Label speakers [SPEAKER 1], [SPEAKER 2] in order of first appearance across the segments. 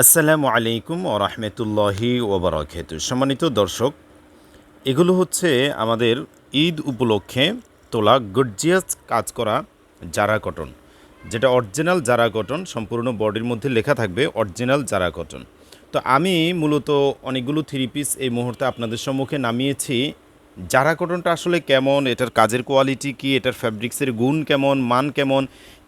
[SPEAKER 1] আসসালামু আলাইকুম ও রহমতুল্লাহি ওবরাকাত সম্মানিত দর্শক, এগুলো হচ্ছে আমাদের ঈদ উপলক্ষে তোলা গর্জিয়াস কাজ করা জারা কটন। যেটা অরিজিনাল জারা কটন, সম্পূর্ণ বডির মধ্যে লেখা থাকবে অরিজিনাল জারা কটন। তো আমি মূলত অনেকগুলো থ্রি পিস এই মুহূর্তে আপনাদের সম্মুখে নামিয়েছি। জারা কটনটা আসলে কেমন, এটার কাজের কোয়ালিটি কি, এটার ফ্যাব্রিক্সের গুণ কেমন, মান কেমন,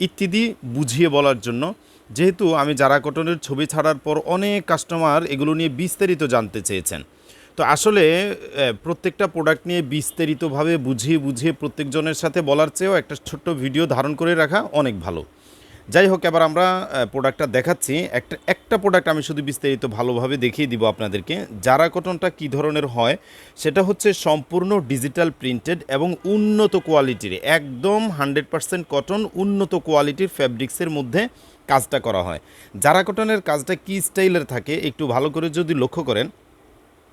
[SPEAKER 1] ইত্যাদি বুঝিয়ে বলার জন্য যেহেতু আমি জারা কটনের ছবি ছাড়ার পর অনেক কাস্টমার এগুলো নিয়ে বিস্তারিত জানতে চেয়েছেন। তো আসলে প্রত্যেকটা প্রোডাক্ট নিয়ে বিস্তারিতভাবে বুঝিয়ে বুঝিয়ে প্রত্যেকজনের সাথে বলার চেয়েও একটা ছোট্ট ভিডিও ধারণ করে রাখা অনেক ভালো। যাই হোক, এবার আমরা প্রোডাক্টটা দেখাচ্ছি। একটা একটা প্রোডাক্ট আমি শুধু বিস্তারিত ভালোভাবে দেখিয়ে দিব আপনাদেরকে। জারা কটনটা কী ধরনের হয়, সেটা হচ্ছে সম্পূর্ণ ডিজিটাল প্রিন্টেড এবং উন্নত কোয়ালিটির একদম হান্ড্রেড পারসেন্ট কটন উন্নত কোয়ালিটির ফ্যাব্রিক্সের মধ্যে কাজটা করা হয়। জারা কটনের কাজটা কী স্টাইলের থাকে একটু ভালো করে যদি লক্ষ্য করেন।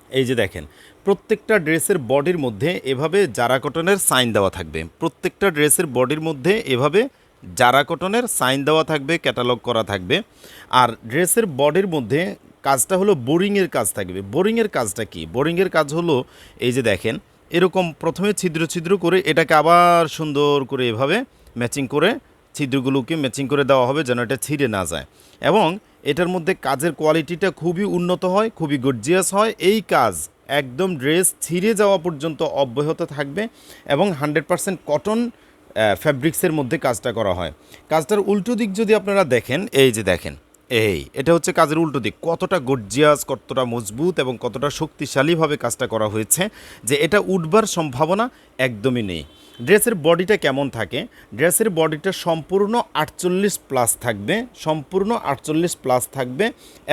[SPEAKER 1] এই যে দেখেন, প্রত্যেকটা ড্রেসের বডির মধ্যে এভাবে জারা কটনের সাইন দেওয়া থাকবে। প্রত্যেকটা ড্রেসের বডির মধ্যে এভাবে জারা কটনের সাইন দেওয়া থাকবে, ক্যাটালগ করা থাকবে। আর ড্রেসের বডির মধ্যে কাজটা হলো বোরিংয়ের কাজ থাকবে। বোরিংয়ের কাজটা কি? বোরিংয়ের কাজ হলো, এই যে দেখেন, এরকম প্রথমে ছিদ্র ছিদ্র করে এটাকে আবার সুন্দর করে এভাবে ম্যাচিং করে ছিদ্রগুলোকে ম্যাচিং করে দেওয়া হবে যেন এটা ছিঁড়ে না যায়। এবং এটার মধ্যে কাজের কোয়ালিটিটা খুবই উন্নত হয়, খুবই গর্জিয়াস হয়। এই কাজ একদম ড্রেস ছিঁড়ে যাওয়া পর্যন্ত অব্যাহত থাকবে এবং হান্ড্রেড পারসেন্ট কটন ফ্যাব্রিক্সের মধ্যে কাজটা করা হয়। কাজটার উল্টো দিক যদি আপনারা দেখেন, এই যে দেখেন এই, এটা হচ্ছে কাজের উল্টো দিক। কতটা গর্জিয়াস কতটা মজবুত এবং কতটা শক্তিশালীভাবে কাজটা করা হয়েছে যে এটা উঠবার সম্ভাবনা একদমই নেই। ড্রেসের বডিটা কেমন থাকে? ড্রেসের বডিটা সম্পূর্ণ আটচল্লিশ প্লাস থাকবে, সম্পূর্ণ আটচল্লিশ প্লাস থাকবে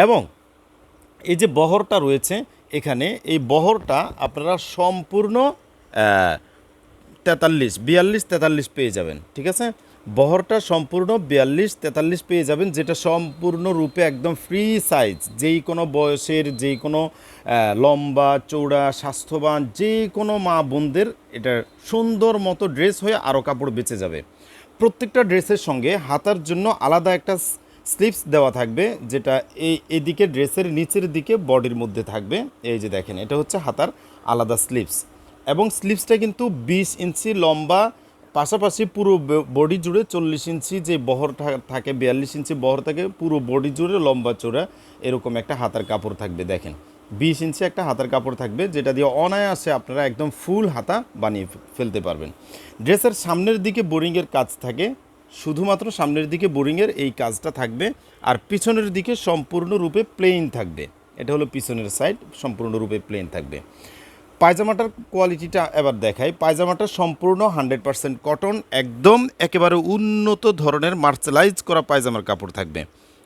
[SPEAKER 1] এবং এই যে বহরটা রয়েছে এখানে, এই বহরটা আপনারা সম্পূর্ণ তেতাল্লিশ, বিয়াল্লিশ, তেতাল্লিশ পেয়ে যাবেন, ঠিক আছে? বহরটা সম্পূর্ণ বিয়াল্লিশ, তেতাল্লিশ পেয়ে যাবেন, যেটা সম্পূর্ণ রূপে একদম ফ্রি সাইজ যেই কোনো বয়সের, যেই কোনো লম্বা চৌড়া স্বাস্থ্যবান যে কোনো মা বোনদের এটা সুন্দর মতো ড্রেস হয়ে আরও কাপড় বেঁচে যাবে। প্রত্যেকটা ড্রেসের সঙ্গে হাতার জন্য আলাদা একটা স্লিপস দেওয়া থাকবে, যেটা এই, এদিকে ড্রেসের নিচের দিকে বডির মধ্যে থাকবে। এই যে দেখেন, এটা হচ্ছে হাতার আলাদা স্লিপস এবং স্লিপসটা কিন্তু বিশ ইঞ্চি লম্বা পাশাপাশি পুরো বডি জুড়ে চল্লিশ ইঞ্চি যে বহর থাকে, বিয়াল্লিশ ইঞ্চি বহর থাকে, পুরো বডি জুড়ে লম্বা চূড়া এরকম একটা হাতার কাপড় থাকবে, দেখেন। বিশ ইঞ্চি একটা হাতার কাপড় থাকবে, যেটা দিয়ে অনায়াসে আপনারা একদম ফুল হাতা বানিয়ে ফেলতে পারবেন। ড্রেসের সামনের দিকে বোরিংয়ের কাজ থাকে, শুধুমাত্র সামনের দিকে বোরিংয়ের এই কাজটা থাকবে, আর পিছনের দিকে সম্পূর্ণরূপে প্লেন থাকবে। এটা হলো পিছনের সাইড সম্পূর্ণরূপে প্লেন থাকবে। পায়জামাটার কোয়ালিটিটা এবার দেখাই। পায়জামাটা সম্পূর্ণ হান্ড্রেড পারসেন্ট কটন, একদম একেবারে উন্নত ধরনের মার্চেলাইজ করা পায়জামার কাপড় থাকবে।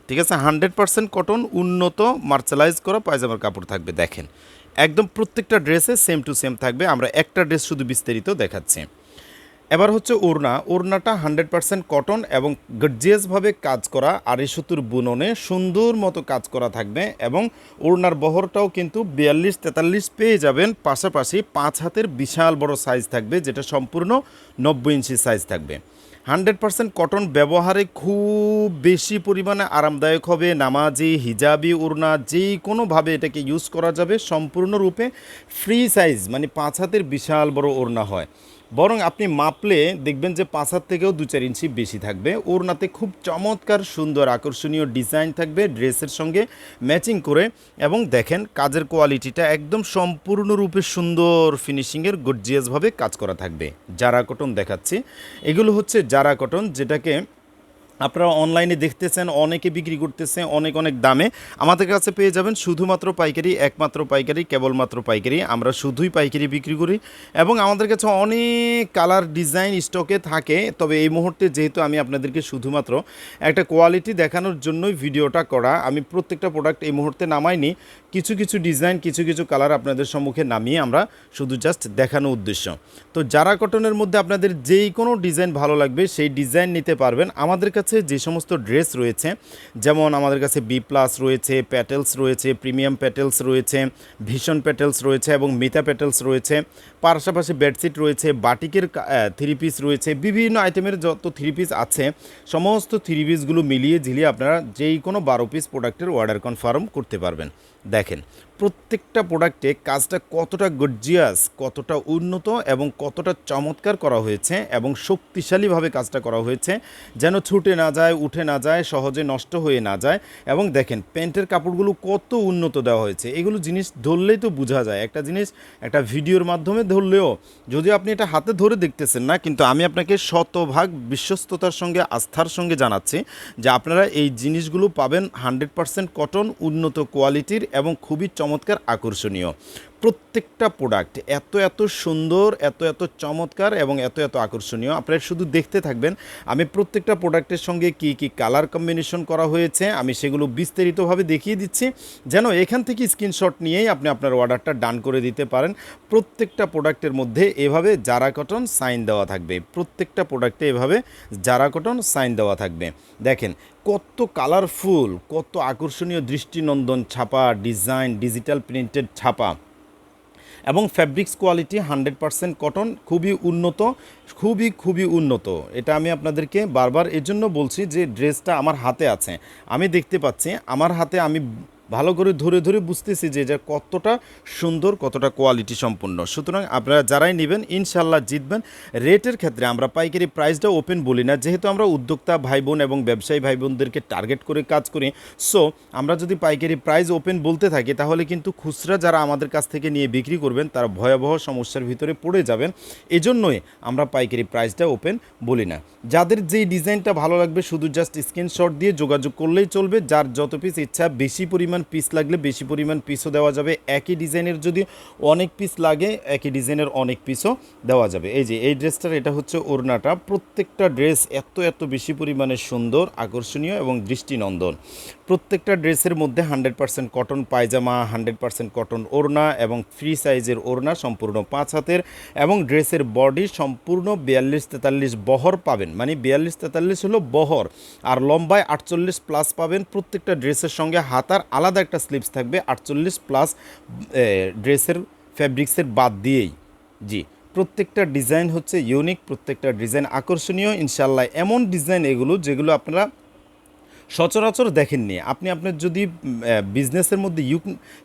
[SPEAKER 1] ঠিক আছে? হান্ড্রেড পারসেন্ট কটন, উন্নত মার্চেলাইজ করা পায়জামার কাপড় থাকবে, দেখেন। একদম প্রত্যেকটা ড্রেসে সেম টু সেম থাকবে। আমরা একটা ড্রেস শুধু বিস্তারিত দেখাচ্ছি। এবার হচ্ছে ওড়না। ওড়নাটা হান্ড্রেড পার্সেন্ট কটন এবং গর্জিয়াসভাবে কাজ করা আড়াই সুতুর বুননে সুন্দর মতো কাজ করা থাকবে এবং ওড়নার বহরটাও কিন্তু বিয়াল্লিশ তেতাল্লিশ পেয়ে যাবেন। পাশাপাশি পাঁচ হাতের বিশাল বড় সাইজ থাকবে, যেটা সম্পূর্ণ নব্বই ইঞ্চি সাইজ থাকবে। হান্ড্রেড পার্সেন্ট কটন ব্যবহারে খুব বেশি পরিমাণে আরামদায়ক হবে। নামাজি, হিজাবি ওড়না, যে কোনোভাবে এটাকে ইউজ করা যাবে, সম্পূর্ণরূপে ফ্রি সাইজ মানে পাঁচ হাতের বিশাল বড় ওড়না হয়। বরং আপনি মাপলে দেখবেন যে পাঁচ হাত থেকেও দু চার ইঞ্চি বেশি থাকবে। ওড়নাতে খুব চমৎকার, সুন্দর, আকর্ষণীয় ডিজাইন থাকবে ড্রেসের সঙ্গে ম্যাচিং করে। এবং দেখেন, কাজের কোয়ালিটিটা একদম সম্পূর্ণরূপে সুন্দর ফিনিশিংয়ের গর্জিয়াসভাবে কাজ করা থাকবে। জারা কটন দেখাচ্ছি, এগুলো হচ্ছে জারা কটন, যেটাকে আপনারা অনলাইনে দেখতেছেন, অনেকে বিক্রি করতেছে, অনেক অনেক দামে। আমাদের কাছে পেয়ে যাবেন শুধুমাত্র পাইকারি, একমাত্র পাইকারি, কেবলমাত্র পাইকারি। আমরা শুধুই পাইকারি বিক্রি করি এবং আমাদের কাছে অনেক কালার ডিজাইন স্টকে থাকে। তবে এই মুহূর্তে যেহেতু আমি আপনাদেরকে শুধুমাত্র একটা কোয়ালিটি দেখানোর জন্যই ভিডিওটা করা, আমি প্রত্যেকটা প্রোডাক্ট এই মুহূর্তে নামাইনি। কিছু কিছু ডিজাইন কিছু কিছু কালার আপনাদের সম্মুখে নামিয়ে আমরা শুধু জাস্ট দেখানো উদ্দেশ্য। তো যারা কটনের মধ্যে আপনাদের যেই কোনো ডিজাইন ভালো লাগবে, সেই ডিজাইন নিতে পারবেন। আমাদের কাছে কাছে যে সমস্ত ড্রেস রয়েছে, যেমন আমাদের কাছে বি প্লাস রয়েছে প্যাটেলস রয়েছে প্রিমিয়াম প্যাটেলস রয়েছে, ভীষণ প্যাটেলস রয়েছে এবং মিতা প্যাটেলস রয়েছে। পাশাপাশি বেডশিট রয়েছে, বাটিকের থ্রি পিস রয়েছে, বিভিন্ন আইটেমের যত থ্রি পিস আছে, সমস্ত থ্রি পিসগুলো মিলিয়ে ঝিলিয়ে আপনারা যেই কোনো বারো পিস প্রোডাক্টের অর্ডার কনফার্ম করতে পারবেন। দেখেন, প্রত্যেকটা প্রোডাক্টে কাজটা কতটা গর্জিয়াস কতটা উন্নত এবং কতটা চমৎকার করা হয়েছে এবং শক্তিশালীভাবে কাজটা করা হয়েছে, যেন ছুটে না যায়, উঠে না যায়, সহজে নষ্ট হয়ে না যায় এবং দেখেন, প্যান্টের কাপড়গুলো কত উন্নত দেওয়া হয়েছে। এগুলো জিনিস ধরলেই তো বোঝা যায়। একটা জিনিস একটা ভিডিওর মাধ্যমে ধরলেও যদি আপনি এটা হাতে ধরে দেখতেছেন না, কিন্তু আমি আপনাকে শতভাগ বিশ্বস্ততার সঙ্গে, আস্থার সঙ্গে জানাচ্ছি যে আপনারা এই জিনিসগুলো পাবেন হান্ড্রেড পারসেন্ট কটন উন্নত কোয়ালিটির এবং খুবই চমৎকার আকর্ষণীয়। প্রত্যেকটা প্রোডাক্ট এত এত সুন্দর, এত এত চমৎকার এবং এত এত আকর্ষণীয়। আপনারা শুধু দেখতে থাকবেন আমি প্রত্যেকটা প্রোডাক্টের সঙ্গে কি কি কালার কম্বিনেশন করা হয়েছে, আমি সেগুলো বিস্তারিতভাবে দেখিয়ে দিচ্ছি। যেন এখান থেকে স্ক্রিনশট নিয়েই আপনি আপনার অর্ডারটা ডান করে দিতে পারেন। প্রত্যেকটা প্রোডাক্টের মধ্যে এভাবে জারা কটন সাইন দেওয়া থাকবে। প্রত্যেকটা প্রোডাক্টে এভাবে জারা কটন সাইন দেওয়া থাকবে। দেখেন কত কালারফুল কত আকর্ষণীয় দৃষ্টিনন্দন ছাপা ডিজাইন ডিজিটাল প্রিন্টেড ছাপা। এবং fabrics quality hundred percent cotton খুবই উন্নত, খুবই খুবই উন্নত। এটা আমি আপনাদেরকে বারবার এর জন্য বলছি যে ড্রেসটা আমার হাতে আছে। আমি দেখতে পাচ্ছি, আমার হাতে আমি ভালো করে ধরে ধরে বুঝতেছি যে এটা কতটা সুন্দর, কতটা কোয়ালিটি সম্পূর্ণ। সুতরাং আপনারা যারাই নেবেন ইনশাল্লাহ জিতবেন। রেটের ক্ষেত্রে আমরা পাইকারি প্রাইসটা ওপেন বলি না। যেহেতু আমরা উদ্যোক্তা ভাই বোন এবং ব্যবসায়ী ভাই বোনদেরকে টার্গেট করে কাজ করি সো আমরা যদি পাইকারি প্রাইস ওপেন বলতে থাকি, তাহলে কিন্তু খুচরা যারা আমাদের কাছ থেকে নিয়ে বিক্রি করবেন, তারা ভয়াবহ সমস্যার ভিতরে পড়ে যাবেন। এজন্যই আমরা পাইকারি প্রাইসটা ওপেন বলি না। যাদের যেই ডিজাইনটা ভালো লাগবে, শুধু জাস্ট স্ক্রিনশট দিয়ে যোগাযোগ করলেই চলবে। যার যত পিস ইচ্ছা, বেশি পরিমাণ পিস লাগলে বেশি পরিমাণ পিসও দেওয়া যাবে। একই ডিজাইনের যদি অনেক পিস লাগে, একই ডিজাইনের অনেক পিসও দেওয়া যাবে। এই যে, এই ড্রেসটার এটা হচ্ছে ওড়নাটা। প্রত্যেকটা ড্রেস এত এত বেশি পরিমাণে সুন্দর, আকর্ষণীয় এবং দৃষ্টিনন্দন। প্রত্যেকটা ড্রেসের মধ্যে hundred percent cotton pajama hundred percent cotton ওড়না এবং ফ্রি সাইজের ওড়না সম্পূর্ণ পাঁচ হাতের এবং ড্রেসের বডি সম্পূর্ণ বিয়াল্লিশ তেতাল্লিশ বহর পাবেন। মানে বিয়াল্লিশ তেতাল্লিশ হলো বহর। আর লম্বায় আটচল্লিশ প্লাস পাবেন প্রত্যেকটা ড্রেসের সঙ্গে হাতার আলাদা একটা স্লিপস থাকবে, আটচল্লিশ প্লাস ড্রেসের ফ্যাব্রিক্সের বাদ দিয়েই। জি, প্রত্যেকটা ডিজাইন হচ্ছে ইউনিক প্রত্যেকটা ডিজাইন আকর্ষণীয়। ইনশাল্লাহ এমন ডিজাইন এগুলো যেগুলো আপনারা সচরাচর দেখেননি। আপনি আপনার যদি বিজনেসের মধ্যে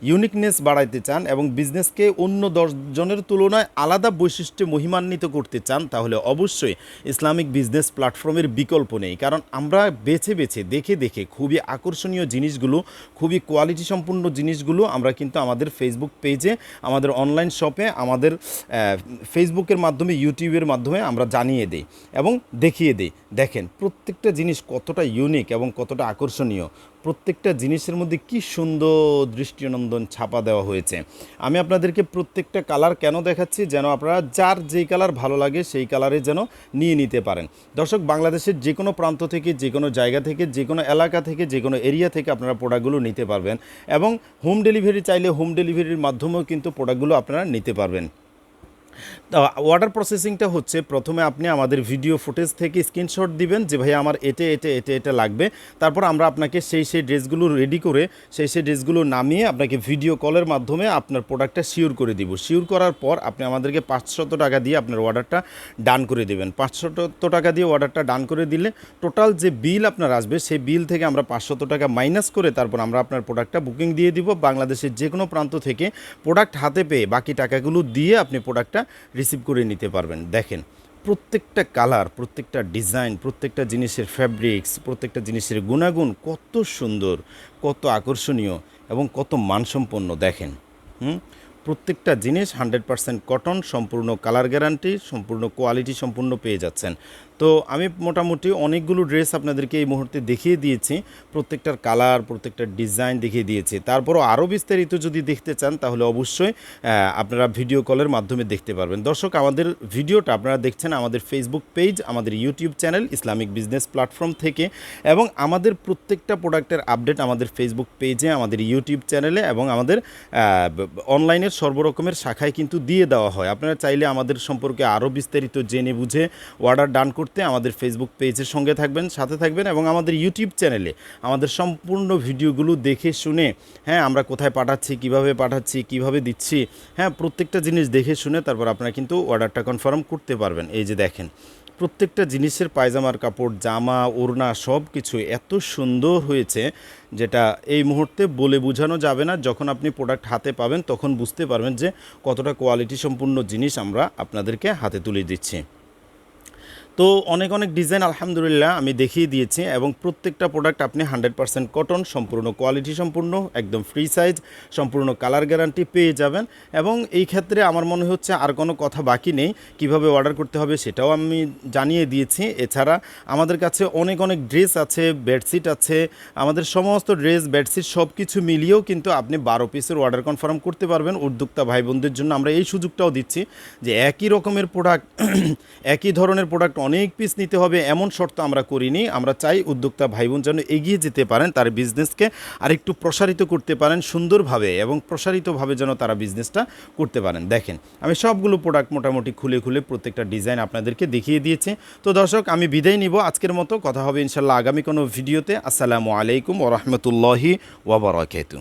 [SPEAKER 1] ইউনিকনেস বাড়াইতে চান এবং বিজনেসকে অন্য দশজনের তুলনায় আলাদা বৈশিষ্ট্যে মহিমান্বিত করতে চান, তাহলে অবশ্যই ইসলামিক বিজনেস প্ল্যাটফর্মের বিকল্প নেই। কারণ আমরা বেছে বেছে, দেখে দেখে খুবই আকর্ষণীয় জিনিসগুলো, খুবই কোয়ালিটি সম্পূর্ণ জিনিসগুলো আমরা কিন্তু আমাদের ফেসবুক পেজে আমাদের অনলাইন শপে আমাদের ফেসবুকের মাধ্যমে ইউটিউবের মাধ্যমে আমরা জানিয়ে দিই এবং দেখিয়ে দিই। দেখেন, প্রত্যেকটা জিনিস কতটা ইউনিক এবং কতটা আকর্ষণীয়, প্রত্যেকটা জিনিসের মধ্যে কি সুন্দর দৃষ্টিনন্দন ছাপা দেওয়া হয়েছে। আমি আপনাদেরকে প্রত্যেকটা কালার কেন দেখাচ্ছি, যেন আপনারা যার যেই কালার ভালো লাগে সেই কালারে যেন নিয়ে নিতে পারেন। দর্শক, বাংলাদেশের যে কোনো প্রান্ত থেকে যে কোনো জায়গা থেকে যে কোনো এলাকা থেকে যে কোনো এরিয়া থেকে আপনারা প্রোডাক্টগুলো নিতে পারবেন এবং হোম ডেলিভারি চাইলে হোম ডেলিভারির মাধ্যমেও কিন্তু প্রোডাক্টগুলো আপনারা নিতে পারবেন। অর্ডার প্রসেসিংটা হচ্ছে, প্রথমে আপনি আমাদের ভিডিও ফুটেজ থেকে স্ক্রিনশট দিবেন যে ভাই আমার এটে এটে এটে, এটা লাগবে। তারপর আমরা আপনাকে সেই সেই ড্রেসগুলো রেডি করে, সেই সেই ড্রেসগুলো নামিয়ে আপনাকে ভিডিও কলের মাধ্যমে আপনার প্রোডাক্টটা শিওর করে দিব। শিওর করার পর আপনি আমাদেরকে পাঁচশত টাকা দিয়ে আপনার অর্ডারটা ডান করে দেবেন। পাঁচশত টাকা দিয়ে অর্ডারটা ডান করে দিলে টোটাল যে বিল আপনার আসবে, সেই বিল থেকে আমরা পাঁচশত টাকা মাইনাস করে তারপর আমরা আপনার প্রোডাক্টটা বুকিং দিয়ে দিব। বাংলাদেশের যে কোনো প্রান্ত থেকে প্রোডাক্ট হাতে পেয়ে বাকি টাকাগুলো দিয়ে আপনি প্রোডাক্টটা রিসিভ করে নিতে পারবেন। দেখেন, প্রত্যেকটা কালার প্রত্যেকটা ডিজাইন প্রত্যেকটা জিনিসের ফ্যাব্রিক্স প্রত্যেকটা জিনিসের গুণাগুণ কত সুন্দর, কত আকর্ষণীয় এবং কত মানসম্পন্ন। দেখেন, হুম? প্রত্যেকটা জিনিস হান্ড্রেড পারসেন্ট কটন সম্পূর্ণ কালার গ্যারান্টি সম্পূর্ণ কোয়ালিটি সম্পূর্ণ পেয়ে যাচ্ছেন। তো আমি মোটামুটি অনেকগুলো ড্রেস আপনাদেরকে এই মুহূর্তে দেখিয়ে দিয়েছি। প্রত্যেকটার কালার প্রত্যেকটার ডিজাইন দেখিয়ে দিয়েছি। তারপরও আরও বিস্তারিত যদি দেখতে চান, তাহলে অবশ্যই আপনারা ভিডিও কলের মাধ্যমে দেখতে পারবেন। দর্শক, আমাদের ভিডিওটা আপনারা দেখছেন আমাদের ফেসবুক পেজ আমাদের YouTube channel Islamic business platform থেকে এবং আমাদের প্রত্যেকটা প্রোডাক্টের আপডেট আমাদের ফেসবুক পেজে আমাদের ইউটিউব চ্যানেলে এবং আমাদের অনলাইনের সর্বরকমের শাখায় কিন্তু দিয়ে দেওয়া হয়। আপনারা চাইলে আমাদের সম্পর্কে আরও বিস্তারিত জেনে বুঝে অর্ডার ডান করতে করতে আমাদের ফেসবুক পেজের সঙ্গে থাকবেন, সাথে থাকবেন এবং আমাদের ইউটিউব চ্যানেলে আমাদের সম্পূর্ণ ভিডিওগুলো দেখে শুনে হ্যাঁ আমরা কোথায় পাঠাচ্ছি, কীভাবে পাঠাচ্ছি, কীভাবে দিচ্ছি হ্যাঁ প্রত্যেকটা জিনিস দেখে শুনে তারপর আপনারা কিন্তু অর্ডারটা কনফার্ম করতে পারবেন। এই যে দেখেন, প্রত্যেকটা জিনিসের পায়জামার কাপড়, জামা, ওড়না সব কিছু এত সুন্দর হয়েছে যেটা এই মুহূর্তে বলে বোঝানো যাবে না। যখন আপনি প্রোডাক্ট হাতে পাবেন, তখন বুঝতে পারবেন যে কতটা কোয়ালিটি সম্পূর্ণ জিনিস আমরা আপনাদেরকে হাতে তুলে দিচ্ছি। তো অনেক অনেক ডিজাইন আলহামদুলিল্লাহ আমি দেখিয়ে দিয়েছি এবং প্রত্যেকটা প্রোডাক্ট আপনি হান্ড্রেড পার্সেন্ট কটন সম্পূর্ণ কোয়ালিটি সম্পূর্ণ, একদম ফ্রি সাইজ সম্পূর্ণ কালার গ্যারান্টি পেয়ে যাবেন। এবং এই ক্ষেত্রে আমার মনে হচ্ছে আর কোনো কথা বাকি নেই, কীভাবে অর্ডার করতে হবে সেটাও আমি জানিয়ে দিয়েছি। এছাড়া আমাদের কাছে অনেক অনেক ড্রেস আছে বেডশিট আছে, আমাদের সমস্ত ড্রেস বেডশিট সব কিছু মিলিয়েও কিন্তু আপনি বারো পিসের অর্ডার কনফার্ম করতে পারবেন। উদ্যোক্তা ভাই বোনদের জন্য আমরা এই সুযোগটাও দিচ্ছি যে একই রকমের প্রোডাক্ট একই ধরনের প্রোডাক্ট অনেক পিস নিতে হবে, এমন শর্ত আমরা করিনি। আমরা চাই উদ্যোক্তা ভাই বোন যেন এগিয়ে যেতে পারেন, তার বিজনেসকে আরেকটু প্রসারিত করতে পারেন সুন্দরভাবে এবং প্রসারিতভাবে যেন তারা বিজনেসটা করতে পারেন। দেখেন, আমি সবগুলো প্রোডাক্ট মোটামুটি খুলে খুলে প্রত্যেকটা ডিজাইন আপনাদেরকে দেখিয়ে দিয়েছি। তো দর্শক, আমি বিদায় নিব আজকের মতো। কথা হবে ইনশাল্লাহ আগামী কোনো ভিডিওতে আসসালামু আলাইকুম ওরহমতুল্লাহি ওবরাকাতু